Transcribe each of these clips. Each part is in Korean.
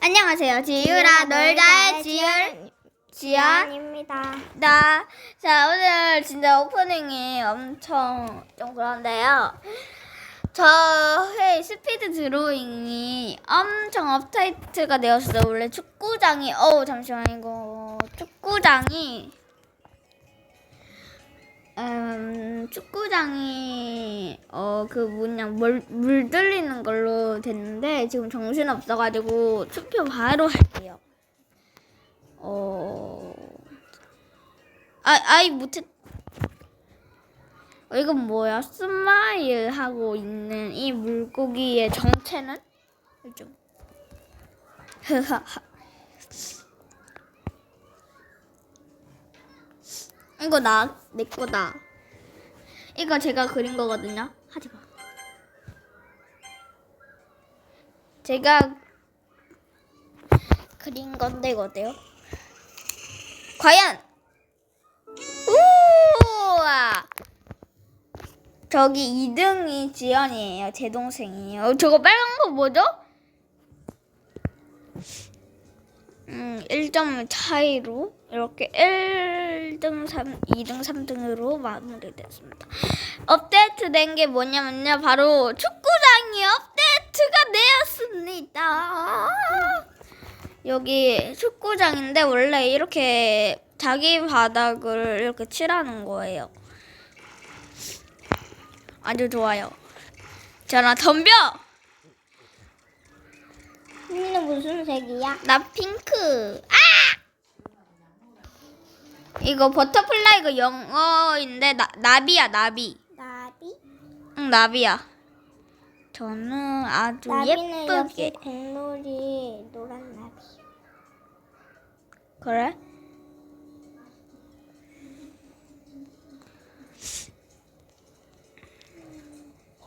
안녕하세요. 지유라 놀자의 지율 지연 지연 입니다. 나. 자 오늘 진짜 오프닝이 엄청 좀 그런데요. 저의 스피드 드로잉이 엄청 업타이트가 되었어요. 원래 축구장이 어우 잠시만 이거 축구장이 음 축구장이 어 그 뭐냐 물, 물 들리는 걸로 됐는데 지금 정신 없어가지고 투표 바로 할게요. 어. 아, 아이 못했. 어, 이건 뭐야? 스마일 하고 있는 이 물고기의 정체는? 좀. 이거 나, 내 거다. 이거 제가 그린 거거든요. 하지 마. 제가 그린 건데 이거 어때요? 과연 우와 저기 2등이 지연이에요 제 동생이에요 어, 저거 빨간 거 뭐죠? 음 1점 차이로 이렇게 1등 3 2등 3등으로 마무리됐습니다 업데이트 된 게 뭐냐면요 바로 축구장이 업데이트가 되었습니다 여기 축구장인데 원래 이렇게 자기 바닥을 이렇게 칠하는 거예요. 아주 좋아요. 전화 덤벼. 언니는 무슨 색이야? 나 핑크. 아! 이거 버터플라이가 영어인데 나, 나비야 나비. 나비? 응 나비야. 저는 아주 나비는 역시 예쁘게. 국물이 노란 나비. 그래?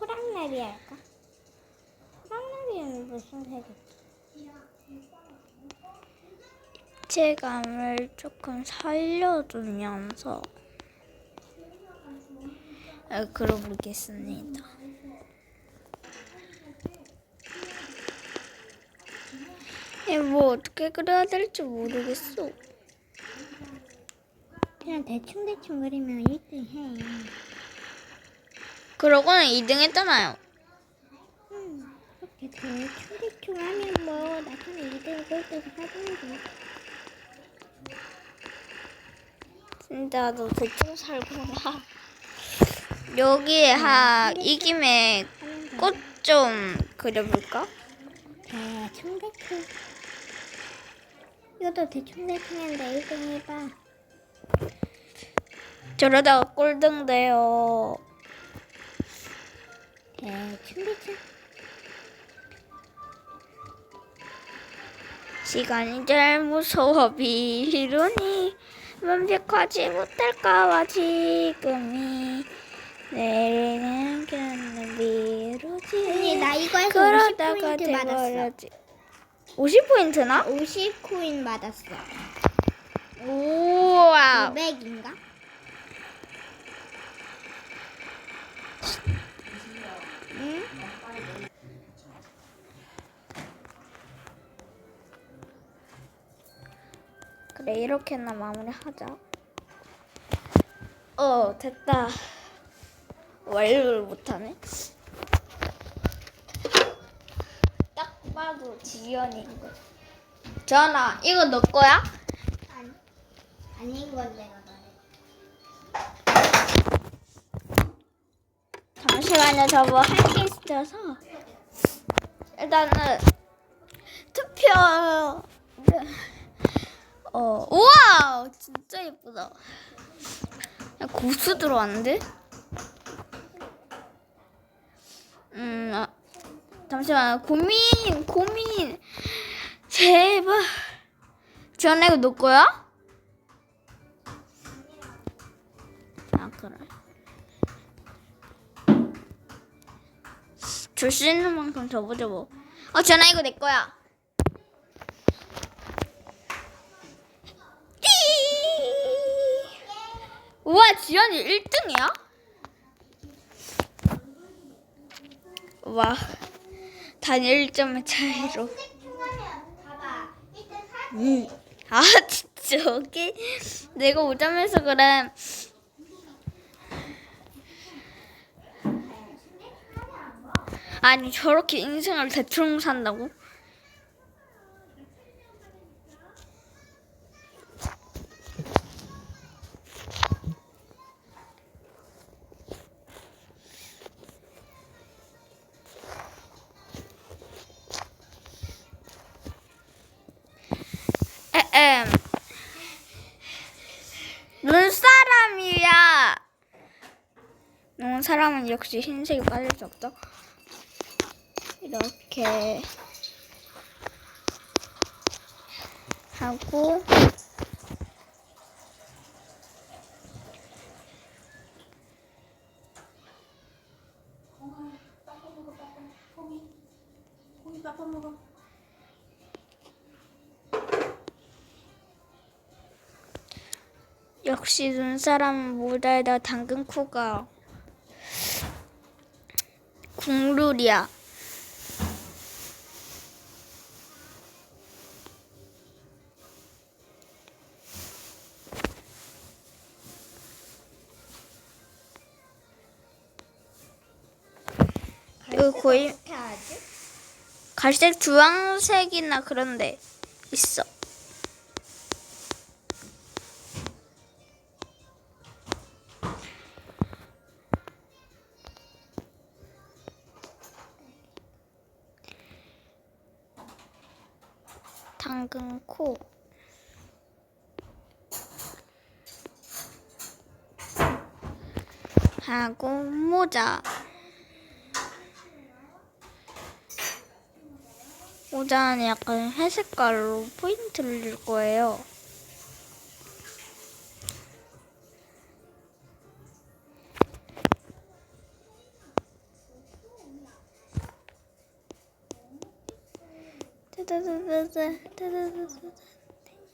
호랑나비 할까? 호랑나비는 무슨 색이지? 입체감을 조금 살려주면서 아, 그려보겠습니다. 이뭐 어떻게 그려야 될지 모르겠어. 그냥 대충 대충 그리면 1등 해. 그러고는 2등 했잖아요. 음, 그렇게 대충 대충 하면 뭐 나중에 2등 꼴등 하던지. 진짜 너 대충 살구나. 여기에 하 이 김에 하는 거. 꽃좀 그려볼까? 대충 대충. 이것도 대충 대충 했는데 1등 해봐. 저러다가 꼴등 돼요. 대충 대충. 시간이 제일 무서워 비루니 완벽하지 못할까봐 지금이 내리는 견는 비루지 언니 나 이거 해서 그러다가 50포인트 받았어. 돼버렸지 50포인트나? 50코인 받았어. 우와 500인가? 그래 이렇게나 마무리하자 어 됐다 완료를 못하네 딱 봐도 지연인 거 전아 이거 너 거야? 아니. 아닌 건 내가 말해. 잠시만요 저뭐 할게 있어서 일단은 투표 어. 우와 진짜 예쁘다. 야, 고수 들어왔는데? 음 아, 잠시만. 고민 고민. 제발. 지연아 이거 너 거야? 아 그래. 줄 수 있는 만큼 줘보자 뭐. 어, 전화 이거 내 거야. 우와, 지연이 1등이야? 와, 단 1점의 차이로. 응. 아 진짜 여기 내가 오자면서 그래. 아니 저렇게 인생을 대충 산다고? 엠 눈사람이야. 눈사람은 역시 흰색이 빠질 수 없죠. 이렇게 하고 역시 눈사람은 모자에다 당근 코가 국룰이야. 이거 거의? 갈색 주황색이나 그런데 있어. 당근 코. 하고 모자. 모자는 약간 회색깔로 포인트를 줄 거예요.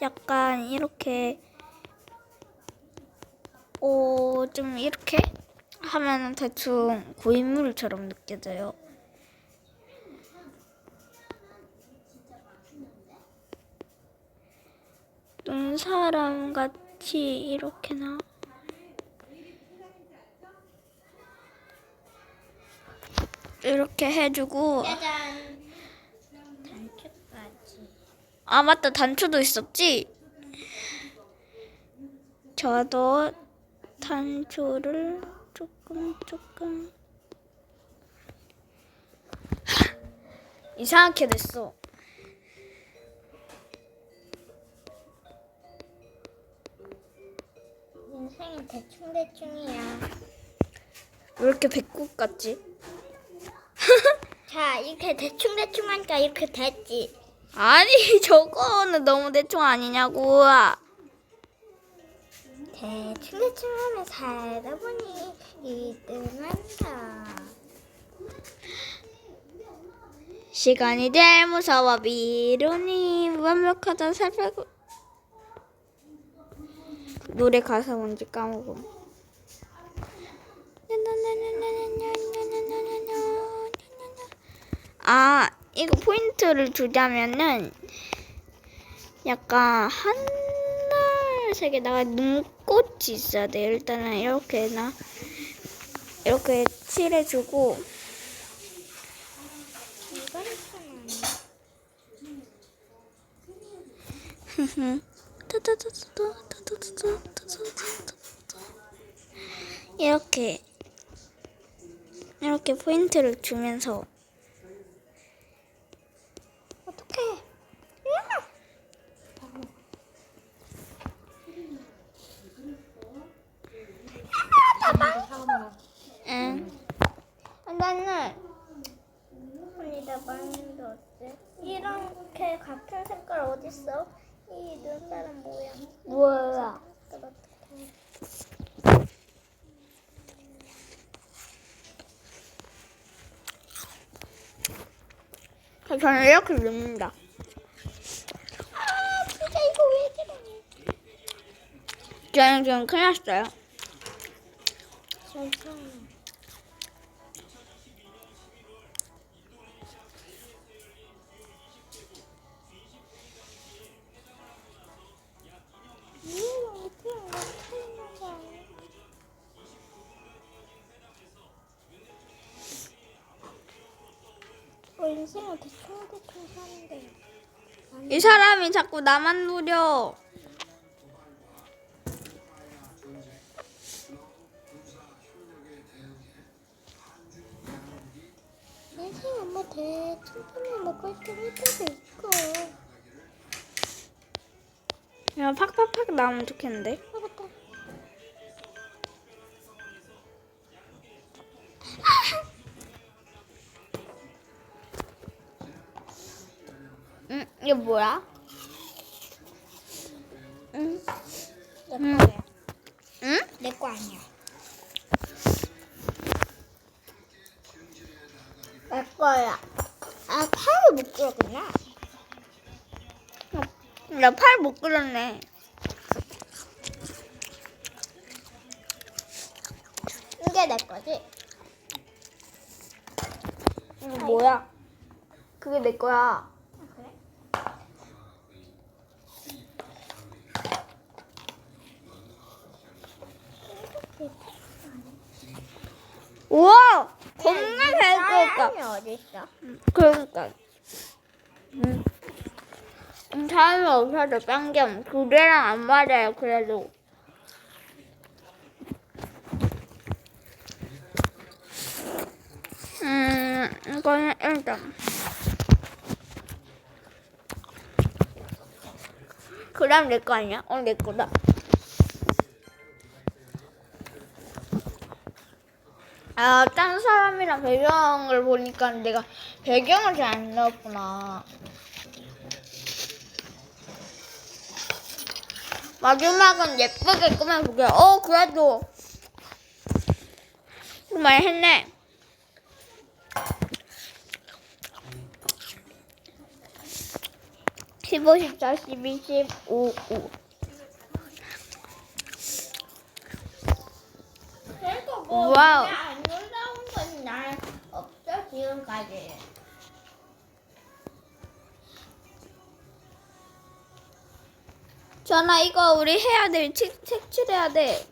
약간 이렇게 어, 좀 이렇게 하면 대충 고인물처럼 느껴져요. 눈사람 같이 이렇게나 이렇게 해주고 짜잔. 단추까지. 아 맞다. 단추도 있었지? 저도 단추를 조금 조금. 이상하게 됐어. 인생은 대충대충이야. 왜 이렇게 배꼽 같지? 자, 이렇게 대충대충 하니까 이렇게 됐지. 아니 저거는 너무 대충 아니냐고. 대충 대충 하면 살다 보니 2등한다. 시간이 제일 무서워 미루니 완벽하다 살펴고. 노래 가사 뭔지 까먹음. 아 이거 포인트를 주자면은 약간 하늘색에다가 눈꽃이 있어야 돼. 일단은 이렇게 나 이렇게 칠해주고. 이건 참 이렇게 이렇게 포인트를 주면서 어떡해. 응. 나는 언니 나 많이도 어때? 이렇게 같은 색깔 어딨어? 이 눈사람 모양. 뭐야? 저는 이렇게 넣습니다. 아, 진짜 이거 왜 그래? 저는 지금 큰일 났어요. 이 사람이 자꾸 나만 노려. 먹어야 돼. 천천히 먹을 때할 때도 있고. 야, 팍팍팍 나오면 좋겠는데? 응, 음, 이거 뭐야? 못 들었구나. 나 팔못 그렸네. 이게 내 거지? 이거 뭐야? 그게 내 거야. 아? 우와! 겁나 잘 어딨어? 그러니까. 음. 음, 사람이 없어도 짱겸. 두개랑 안 맞아요, 그래도. 음, 이거는 일단. 그다음 내거 아니야? 어, 내 거다. 아, 딴 사람이랑 배경을 보니까 내가 배경을 잘 안 넣었구나. 마지막은 예쁘게 꾸며볼게요. 어, 그래도. 많이 했네. 십오, 십사, 십이, 십오, 오. 뭐 와우. 안 놀라운 건날 없어 지금까지. 전화 이거 우리 해야 돼. 책, 색칠해야 돼.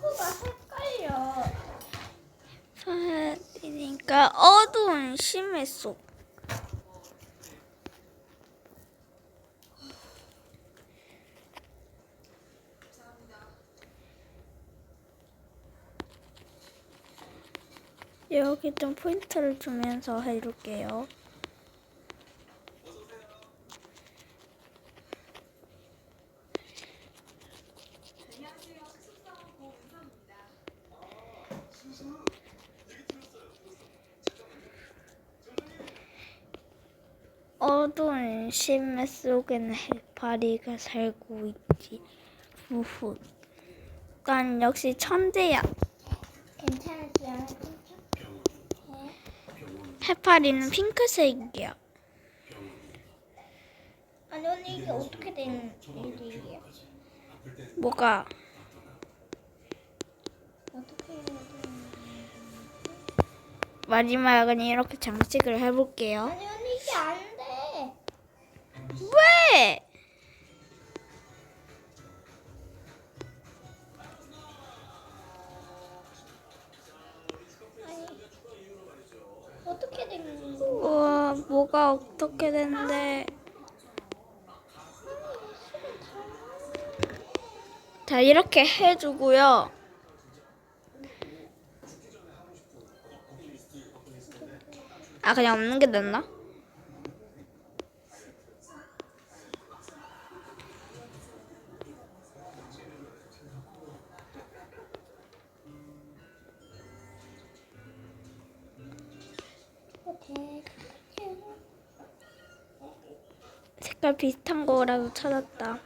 코가 헷갈려. 그러니까 어두운 심해 속. 여기 좀 포인트를 주면서 해줄게요. 어두운 심해 속에는 해파리가 살고 있지. 후후. 난 역시 천재야. 않아? 해파리는 핑크색이야. 아니 언니 이게 어떻게 된 일이에요? 뭐가? 어떻게 해야 돼? 마지막은 이렇게 장식을 해볼게요. 아니 언니 이게 안 돼. 왜? 뭐가 어떻게 됐는데? 자, 이렇게 해주고요. 아, 그냥 없는 게 낫나? 색깔 비슷한 거라도 찾았다.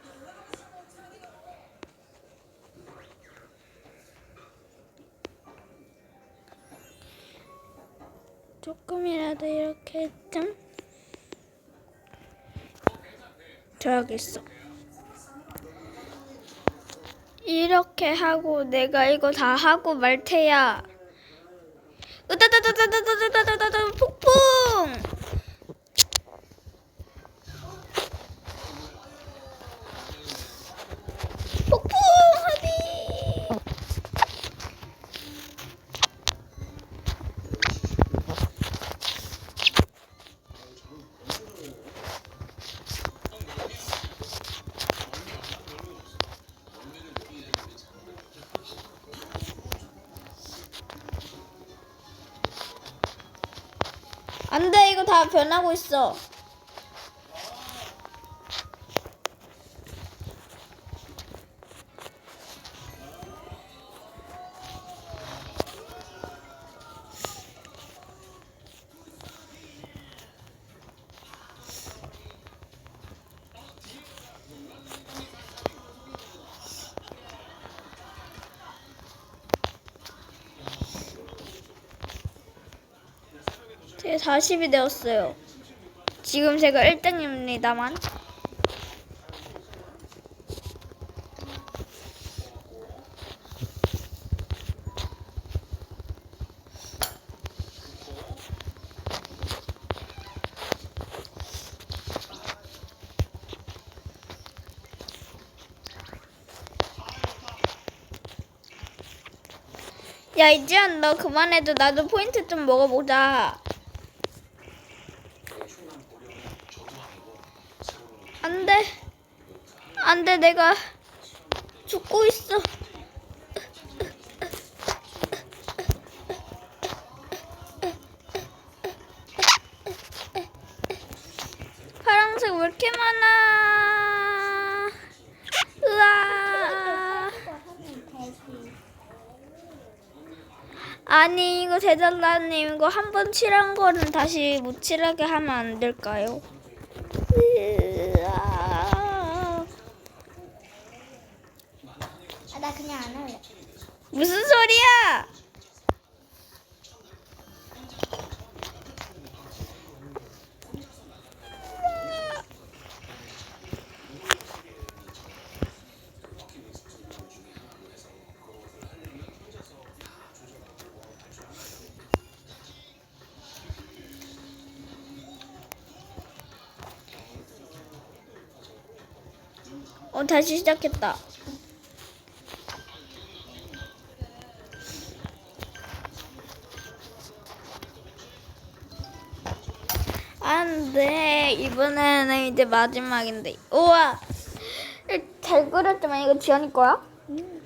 조금이라도 이렇게 좀 줘야겠어. 이렇게 하고 내가 이거 다 하고 말 테야. 으다다다다다다다다다다 폭풍! 변하고 있어. 40이 되었어요. 지금 제가 1등입니다만. 야 이지연 너 그만해도 나도 포인트 좀 먹어보자. 안돼 안돼 내가 죽고 있어 파란색 왜 이렇게 많아 으아 아니 이거 대달라님 이거 한 번 칠한 거는 다시 못 칠하게 하면 안 될까요? 으아. 아, 나 그냥 안 할래. 무슨 소리야? 어 다시 시작했다. 안돼 이번에는 이제 마지막인데 우와 잘 그렸지만 이거 지연이 거야? 음.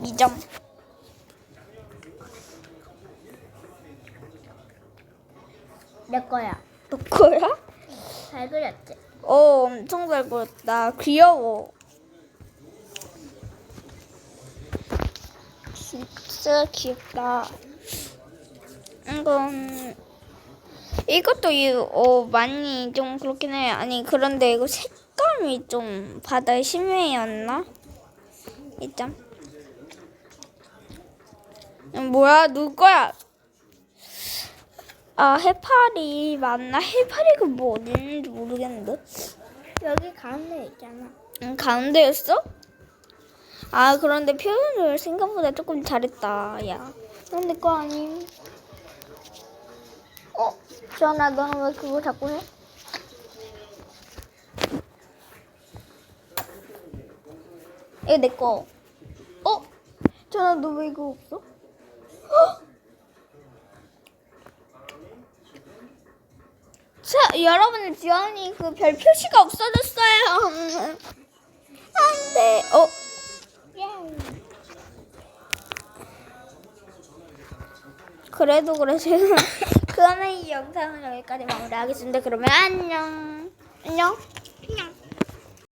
2점 내 거야. 너 거야? 잘 그렸지? 어 엄청 잘 그렸다 귀여워 진짜 귀엽다 이건 이것도 이, 어, 많이 좀 그렇긴 해 아니 그런데 이거 색감이 좀 바다의 심해였나? 이점 뭐야 누구야 아 해파리 맞나? 해파리가 뭐 어디 있는지 모르겠는데 여기 가운데 있잖아. 응, 가운데였어? 아, 그런데 표현을 생각보다 조금 잘했다, 야. 넌내거 아님. 어? 지연아, 너는 왜 그거 자꾸 해? 이거 내 거. 어? 지연아, 너 왜 이거 없어? 헉! 자, 여러분, 지연이 그 별 표시가 없어졌어요. 안 돼. 어? 예. 그래도 그래서 그러면 이 영상은 여기까지 마무리하겠습니다. 그러면 안녕. 안녕.